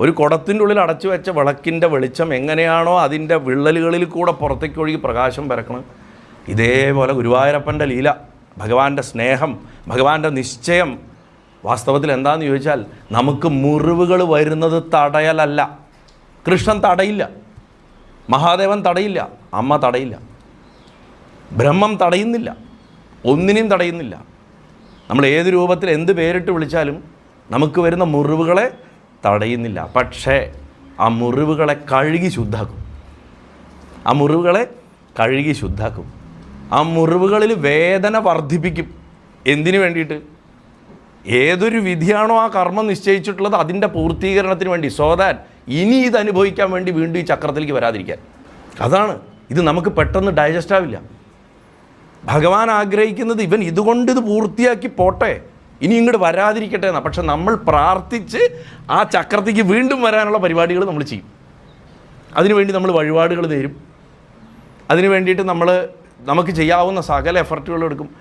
ഒരു കുടത്തിന്റെ ഉള്ളിൽ അടച്ചു വെച്ച വിളക്കിന്റെ വെളിച്ചം എങ്ങനെയാണോ അതിന്റെ വിള്ളലുകളിൽ കൂടെ പുറത്തേക്ക് ഒഴുകി പ്രകാശം പരക്കണം. ഇതേപോലെ ഗുരുവായൂരപ്പന്റെ ലീല ഭഗവാന്റെ സ്നേഹം ഭഗവാന്റെ നിശ്ചയം. വാസ്തവത്തിൽ എന്താണെന്ന് ചോദിച്ചാൽ നമുക്ക് മുറിവുകൾ വരുന്നത് തടയലല്ല. കൃഷ്ണൻ തടയില്ല. മഹാദേവൻ തടയില്ല. അമ്മ തടയില്ല. ബ്രഹ്മം തടയുന്നില്ല. ഒന്നിനെയും തടയുന്നില്ല. നമ്മൾ ഏത് രൂപത്തിൽ എന്ത് പേരിട്ട് വിളിച്ചാലും നമുക്ക് വരുന്ന മുറിവുകളെ തടയുന്നില്ല. പക്ഷേ ആ മുറിവുകളെ കഴുകി ശുദ്ധാക്കും. ആ മുറിവുകളെ കഴുകി ശുദ്ധാക്കും. ആ മുറിവുകളിൽ വേദന വർദ്ധിപ്പിക്കും. എന്തിനു വേണ്ടിയിട്ട്? ഏതൊരു വിധിയാണോ ആ കർമ്മം നിശ്ചയിച്ചിട്ടുള്ളത് അതിന്റെ പൂർത്തീകരണത്തിന് വേണ്ടി. സോ ദാറ്റ് ഇനി ഇത് അനുഭവിക്കാൻ വേണ്ടി വീണ്ടും ഈ ചക്രത്തിലേക്ക് വരാതിരിക്കാൻ. അതാണ്. ഇത് നമുക്ക് പെട്ടെന്ന് ഡൈജസ്റ്റ് ആവില്ല. ഭഗവാൻ ആഗ്രഹിക്കുന്നത് ഇവൻ ഇതുകൊണ്ട് ഇത് പൂർത്തിയാക്കി പോട്ടെ. ഇനി ഇങ്ങോട്ട് വരാതിരിക്കട്ടെ എന്നാ. പക്ഷെ നമ്മൾ പ്രാർത്ഥിച്ച് ആ ചക്രത്തേക്ക് വീണ്ടും വരാനുള്ള പരിപാടികൾ നമ്മൾ ചെയ്യും. അതിനുവേണ്ടി നമ്മൾ വഴിപാടുകൾ തരും. അതിനു വേണ്ടിയിട്ട് നമ്മൾ നമുക്ക് ചെയ്യാവുന്ന സകല എഫർട്ടുകളും എടുക്കും.